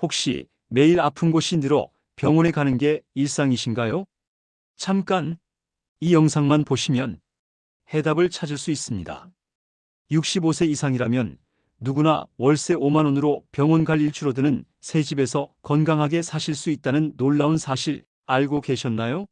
혹시 매일 아픈 곳이 늘어 병원에 가는 게 일상이신가요? 잠깐 이 영상만 보시면 해답을 찾을 수 있습니다. 65세 이상이라면 누구나 월세 5만 원으로 병원 갈 일 줄어드는 새 집에서 건강하게 사실 수 있다는 놀라운 사실 알고 계셨나요?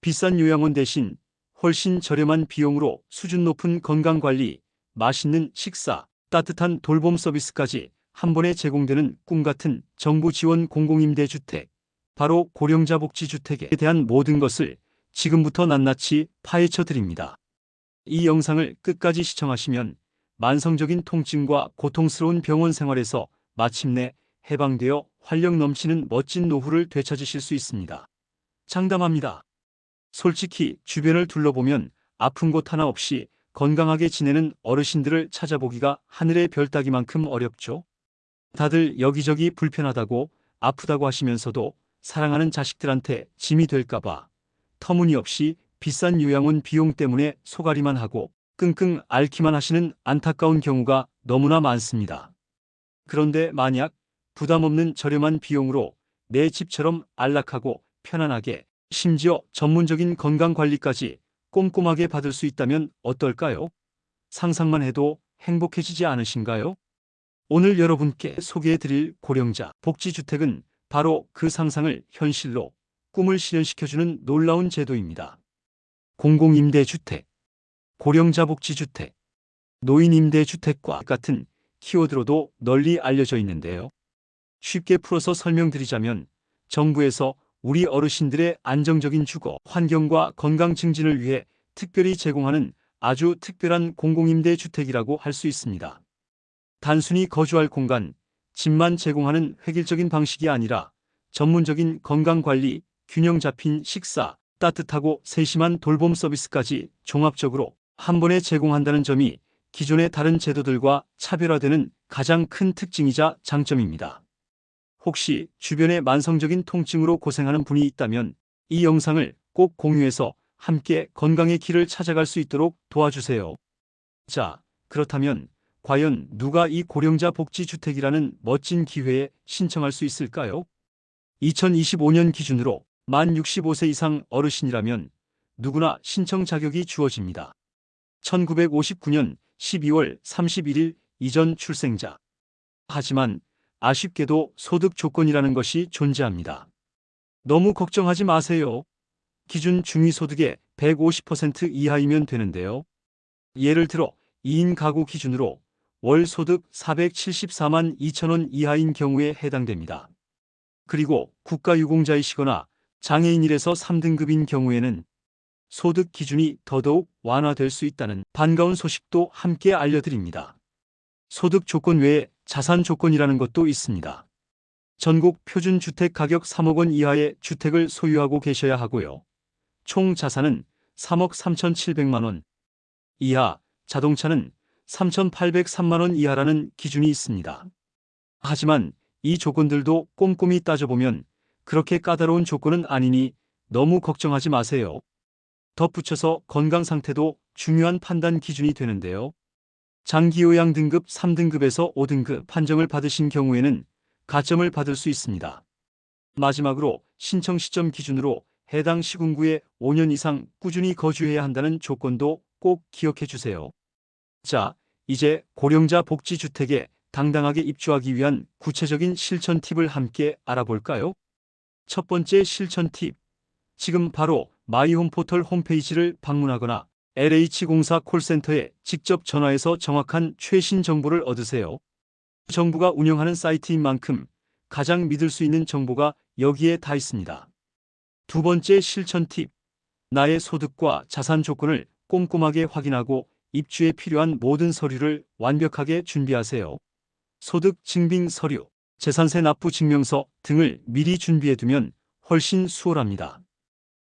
비싼 요양원 대신 훨씬 저렴한 비용으로 수준 높은 건강 관리, 맛있는 식사, 따뜻한 돌봄 서비스까지 한 번에 제공되는 꿈같은 정부 지원 공공임대주택, 바로 고령자 복지주택에 대한 모든 것을 지금부터 낱낱이 파헤쳐 드립니다. 이 영상을 끝까지 시청하시면 만성적인 통증과 고통스러운 병원 생활에서 마침내 해방되어 활력 넘치는 멋진 노후를 되찾으실 수 있습니다. 장담합니다. 솔직히 주변을 둘러보면 아픈 곳 하나 없이 건강하게 지내는 어르신들을 찾아보기가 하늘의 별 따기만큼 어렵죠. 다들 여기저기 불편하다고 아프다고 하시면서도 사랑하는 자식들한테 짐이 될까봐 터무니없이 비싼 요양원 비용 때문에 소가리만 하고 끙끙 앓기만 하시는 안타까운 경우가 너무나 많습니다. 그런데 만약 부담 없는 저렴한 비용으로 내 집처럼 안락하고 편안하게 심지어 전문적인 건강 관리까지 꼼꼼하게 받을 수 있다면 어떨까요? 상상만 해도 행복해지지 않으신가요? 오늘 여러분께 소개해 드릴 고령자 복지주택은 바로 그 상상을 현실로 꿈을 실현시켜주는 놀라운 제도입니다. 공공임대주택, 고령자 복지주택, 노인임대주택과 같은 키워드로도 널리 알려져 있는데요. 쉽게 풀어서 설명드리자면 정부에서 우리 어르신들의 안정적인 주거 환경과 건강 증진을 위해 특별히 제공하는 아주 특별한 공공임대 주택이라고 할 수 있습니다. 단순히 거주할 공간, 집만 제공하는 획일적인 방식이 아니라 전문적인 건강관리, 균형 잡힌 식사, 따뜻하고 세심한 돌봄 서비스까지 종합적으로 한 번에 제공한다는 점이 기존의 다른 제도들과 차별화되는 가장 큰 특징이자 장점입니다. 혹시 주변에 만성적인 통증으로 고생하는 분이 있다면 이 영상을 꼭 공유해서 함께 건강의 길을 찾아갈 수 있도록 도와주세요. 자, 그렇다면 과연 누가 이 고령자 복지주택이라는 멋진 기회에 신청할 수 있을까요? 2025년 기준으로 만 65세 이상 어르신이라면 누구나 신청 자격이 주어집니다. 1959년 12월 31일 이전 출생자. 하지만 아쉽게도 소득 조건이라는 것이 존재합니다. 너무 걱정하지 마세요. 기준 중위소득의 150% 이하이면 되는데요. 예를 들어 2인 가구 기준으로 월 소득 474만 2천원 이하인 경우에 해당됩니다. 그리고 국가유공자이시거나 장애인 1에서 3등급인 경우에는 소득 기준이 더더욱 완화될 수 있다는 반가운 소식도 함께 알려드립니다. 소득 조건 외에 자산 조건이라는 것도 있습니다. 전국 표준 주택 가격 3억 원 이하의 주택을 소유하고 계셔야 하고요. 총 자산은 3억 3,700만 원 이하, 자동차는 3,803만 원 이하라는 기준이 있습니다. 하지만 이 조건들도 꼼꼼히 따져보면 그렇게 까다로운 조건은 아니니 너무 걱정하지 마세요. 덧붙여서 건강 상태도 중요한 판단 기준이 되는데요. 장기요양 등급 3등급에서 5등급 판정을 받으신 경우에는 가점을 받을 수 있습니다. 마지막으로 신청 시점 기준으로 해당 시군구에 5년 이상 꾸준히 거주해야 한다는 조건도 꼭 기억해 주세요. 자, 이제 고령자 복지주택에 당당하게 입주하기 위한 구체적인 실천 팁을 함께 알아볼까요? 첫 번째 실천 팁. 지금 바로 마이홈 포털 홈페이지를 방문하거나 LH공사 콜센터에 직접 전화해서 정확한 최신 정보를 얻으세요. 정부가 운영하는 사이트인 만큼 가장 믿을 수 있는 정보가 여기에 다 있습니다. 두 번째 실천 팁. 나의 소득과 자산 조건을 꼼꼼하게 확인하고 입주에 필요한 모든 서류를 완벽하게 준비하세요. 소득 증빙 서류, 재산세 납부 증명서 등을 미리 준비해두면 훨씬 수월합니다.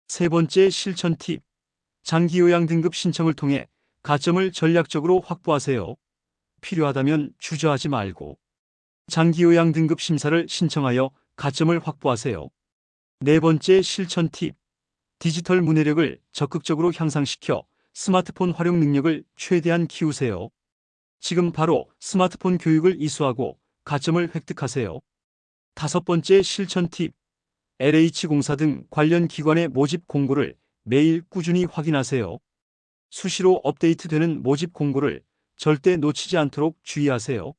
세 번째 실천 팁. 장기요양 등급 신청을 통해 가점을 전략적으로 확보하세요. 필요하다면 주저하지 말고 장기요양 등급 심사를 신청하여 가점을 확보하세요. 네 번째 실천 팁. 디지털 문해력을 적극적으로 향상시켜 스마트폰 활용 능력을 최대한 키우세요. 지금 바로 스마트폰 교육을 이수하고 가점을 획득하세요. 다섯 번째 실천 팁. LH공사 등 관련 기관의 모집 공고를 매일 꾸준히 확인하세요. 수시로 업데이트되는 모집 공고를 절대 놓치지 않도록 주의하세요.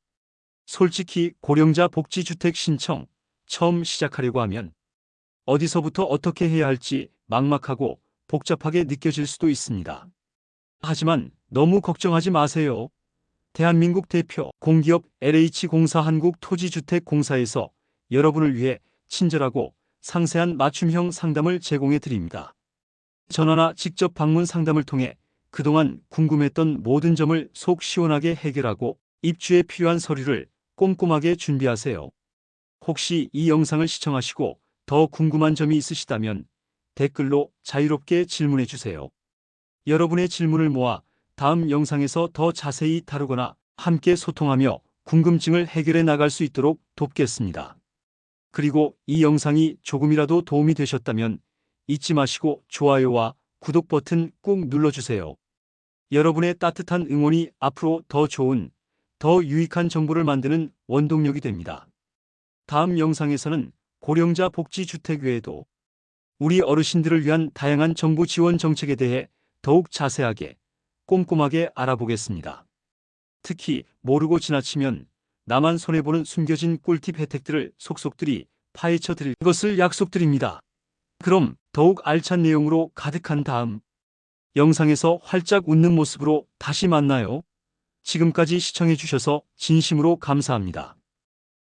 솔직히 고령자 복지주택 신청 처음 시작하려고 하면 어디서부터 어떻게 해야 할지 막막하고 복잡하게 느껴질 수도 있습니다. 하지만 너무 걱정하지 마세요. 대한민국 대표 공기업 LH공사 한국토지주택공사에서 여러분을 위해 친절하고 상세한 맞춤형 상담을 제공해 드립니다. 전화나 직접 방문 상담을 통해 그동안 궁금했던 모든 점을 속 시원하게 해결하고 입주에 필요한 서류를 꼼꼼하게 준비하세요. 혹시 이 영상을 시청하시고 더 궁금한 점이 있으시다면 댓글로 자유롭게 질문해 주세요. 여러분의 질문을 모아 다음 영상에서 더 자세히 다루거나 함께 소통하며 궁금증을 해결해 나갈 수 있도록 돕겠습니다. 그리고 이 영상이 조금이라도 도움이 되셨다면 잊지 마시고 좋아요와 구독 버튼 꾹 눌러주세요. 여러분의 따뜻한 응원이 앞으로 더 좋은, 더 유익한 정보를 만드는 원동력이 됩니다. 다음 영상에서는 고령자 복지주택 외에도 우리 어르신들을 위한 다양한 정부 지원 정책에 대해 더욱 자세하게 꼼꼼하게 알아보겠습니다. 특히 모르고 지나치면 나만 손해보는 숨겨진 꿀팁 혜택들을 속속들이 파헤쳐 드릴 것을 약속드립니다. 그럼 더욱 알찬 내용으로 가득한 다음 영상에서 활짝 웃는 모습으로 다시 만나요. 지금까지 시청해 주셔서 진심으로 감사합니다.